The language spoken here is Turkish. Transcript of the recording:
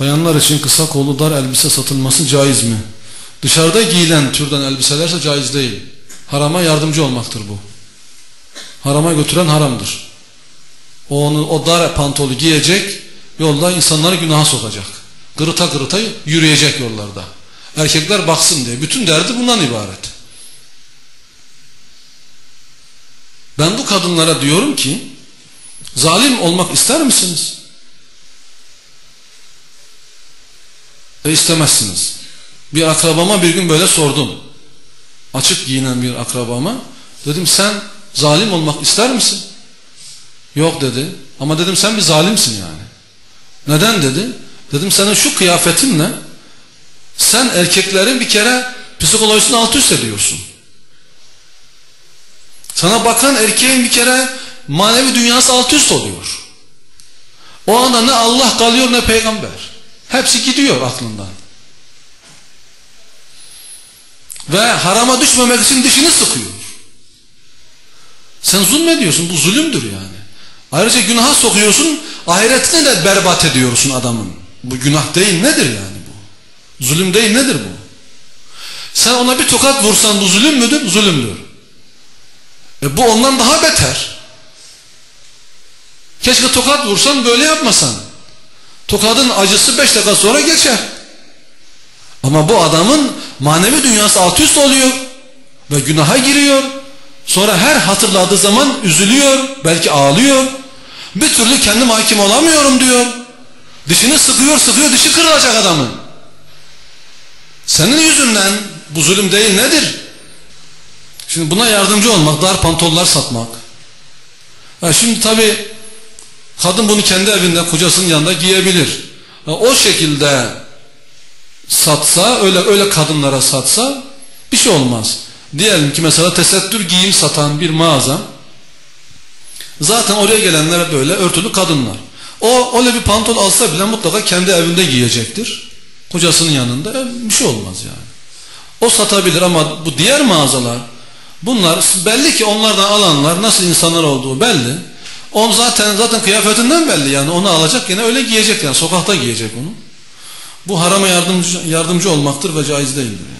Bayanlar için kısa kollu dar elbise satılması caiz mi? Dışarıda giyilen türden elbiselerse caiz değil. Harama yardımcı olmaktır bu. Harama götüren haramdır. O, onu, o dar pantolu giyecek, yolda insanları günaha sokacak. Gırıta gırıta yürüyecek yollarda. Erkekler baksın diye. Bütün derdi bundan ibaret. Ben bu kadınlara diyorum ki, zalim olmak ister misiniz? E istemezsiniz. Bir akrabama bir gün böyle sordum. Açık giyinen bir akrabama. Dedim sen zalim olmak ister misin? Yok dedi. Ama dedim sen bir zalimsin yani. Neden dedi? Dedim senin şu kıyafetinle sen erkeklerin bir kere psikolojisini alt üst ediyorsun. Sana bakan erkeğin bir kere manevi dünyası alt üst oluyor. O anda ne Allah kalıyor ne peygamber. Hepsi gidiyor aklından. Ve harama düşmemek için dişini sıkıyor. Sen zulmediyorsun. Bu zulümdür yani. Ayrıca günaha sokuyorsun. Ahiretini de berbat ediyorsun adamın. Bu günah değil nedir yani bu? Zulüm değil nedir bu? Sen ona bir tokat vursan bu zulüm müdür? Zulümdür. E bu ondan daha beter. Keşke tokat vursan böyle yapmasan. Tokadın acısı beş dakika sonra geçer. Ama bu adamın manevi dünyası alt üst oluyor ve günaha giriyor. Sonra her hatırladığı zaman üzülüyor, belki ağlıyor. Bir türlü kendim hakim olamıyorum diyor. Dişini sıkıyor sıkıyor dişi kırılacak adamın. Senin yüzünden bu zulüm değil nedir? Şimdi buna yardımcı olmak, dar pantollar satmak. Ha şimdi tabi kadın bunu kendi evinde kocasının yanında giyebilir. O şekilde satsa, öyle öyle kadınlara satsa bir şey olmaz. Diyelim ki mesela tesettür giyim satan bir mağaza zaten oraya gelenler böyle örtülü kadınlar. O öyle bir pantol alsa bile mutlaka kendi evinde giyecektir. Kocasının yanında e, bir şey olmaz yani. O satabilir ama bu diğer mağazalar bunlar belli ki onlardan alanlar nasıl insanlar olduğu belli. On zaten zaten kıyafetinden belli yani onu alacak yine öyle giyecek yani sokakta giyecek onu. Bu harama yardımcı, yardımcı olmaktır ve caiz değildir.